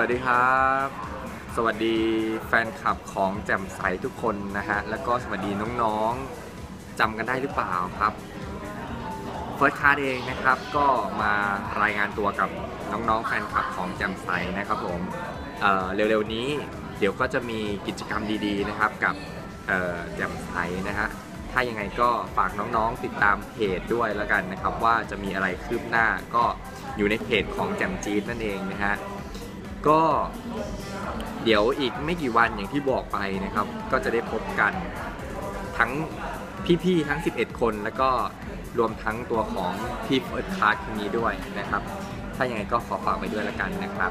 วัสดีครับ สวัสดีแฟนคลับของแจ่มใสทุกคนนะฮะ แล้วก็สวัสดีน้องๆจำกันได้หรือเปล่าครับเฟิร์สคาร์เองนะครับก็มารายงานตัวกับน้องๆแฟนคลับของแจ่มใสนะครับผมเเร็วๆนี้เดี๋ยวก็จะมีกิจกรรมดีๆนะครับกับแจ่มใสนะฮะถ้ายังไงก็ฝากน้องๆติดตามเพจด้วยแล้วกันนะครับ ว่าจะมีอะไรคืบหน้าก็อยู่ในเพจของแจ่มจีดนั่นเองนะฮะ ก็เดี๋ยวอีกไม่กี่วันอย่างที่บอกไปนะครับ ก็จะได้พบกันทั้งพี่ๆทั้ง 11 คนแล้วก็รวมทั้งตัวของพี่เอิร์สคาร์ดคนนี้ด้วยนะครับ ถ้าอย่างไรก็ขอฝากไปด้วยแล้วกันนะครับ